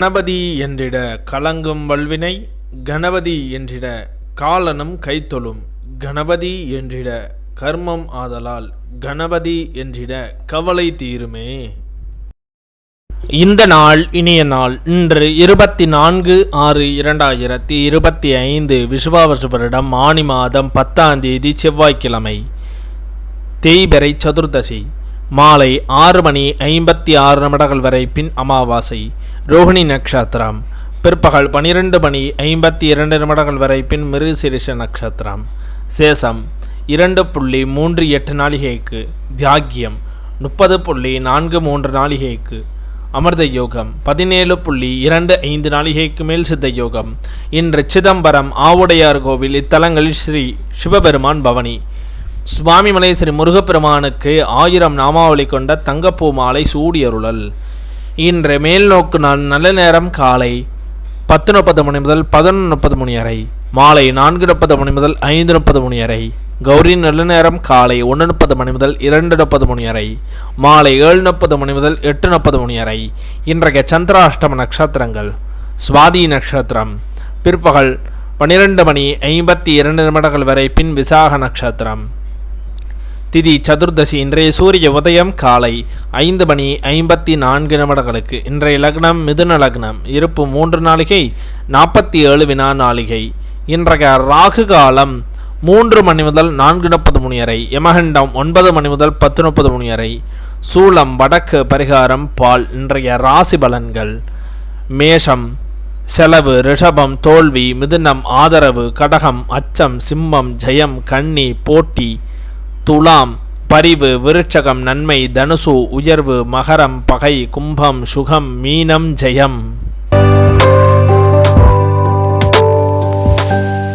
கணபதி என்றிட கலங்கும் வல்வினை கணபதி என்றிட காலனும் கைத்தொழும் கணபதி என்றிட கர்மம் ஆதலால் கணபதி என்றிட கவலை தீருமே. இந்த நாள் இனிய நாள் இன்று இருபத்தி நான்கு ஆறு இரண்டாயிரத்தி இருபத்தி ஐந்து விசுவாவசு வருடம் மாதம் பத்தாம் தேதி செவ்வாய்க்கிழமை தேய்பெறை சதுர்தசி. மாலை ஆறு மணி ஐம்பத்தி ஆறு நிமிடங்கள் வரை பின் அமாவாசை. ரோஹிணி நட்சத்திரம் பிற்பகல் பனிரெண்டு மணி ஐம்பத்தி இரண்டு நிமிடங்கள் வரை பின் மிருகசிரிஷ நட்சத்திரம் சேஷம் இரண்டு புள்ளி மூன்று எட்டு நாளிகைக்கு. தியாகியம் முப்பது புள்ளி நான்கு மூன்று நாளிகைக்கு. அமிர்த யோகம் பதினேழு புள்ளி இரண்டு ஐந்து நாளிகைக்கு மேல் சித்த யோகம். இன்று சிதம்பரம் ஆவுடையார் கோவில் இத்தலங்களில் ஸ்ரீ சிவபெருமான் பவனி. சுவாமிமலை ஸ்ரீ முருகப்பெருமானுக்கு ஆயிரம் நாமாவளி கொண்ட தங்கப்பூ மாலை சூடியருளல் இன்று மேல் நோக்கு நாள் நல்ல நேரம் காலை பத்து முப்பது மணி முதல் பதினொன்று முப்பது மணி வரை. மாலை நான்கு முப்பது மணி முதல் ஐந்து முப்பது மணி வரை. கௌரி நல்ல நேரம் காலை ஒன்று முப்பது மணி முதல் இரண்டு முப்பது மணி வரை. மாலை ஏழு முப்பது மணி முதல் எட்டு முப்பது மணி வரை. இன்றைய சந்திராஷ்டம நட்சத்திரங்கள். சுவாதி நட்சத்திரம். பிற்பகல் பன்னிரெண்டு மணி ஐம்பத்தி இரண்டு நிமிடங்கள் வரை பின் விசாக நட்சத்திரம். திதி சதுர்தசி இன்றைய சூரிய உதயம் காலை ஐந்து மணி ஐம்பத்தி நான்கு நிமிடங்களுக்கு. இன்றைய லக்னம் மிதுன லக்னம். இருப்பு மூன்று நாளிகை நாற்பத்தி ஏழு வினா நாளிகை. இன்றைய ராகு காலம் மூன்று மணி முதல் நான்கு முப்பது மணி வரை. யமகண்டம் ஒன்பது மணி முதல் பத்து முப்பது மணி வரை. சூளம் வடக்கு பரிகாரம் பால் இன்றைய ராசி பலன்கள். மேஷம் செலவு ரிஷபம் தோல்வி மிதுனம் ஆதரவு கடகம் அச்சம் சிம்மம் ஜெயம் கன்னி போட்டி துலாம் பரிவு விருட்சகம் நன்மை தனுசு உயர்வு மகரம் பகை கும்பம் சுகம் மீனம் ஜெயம்.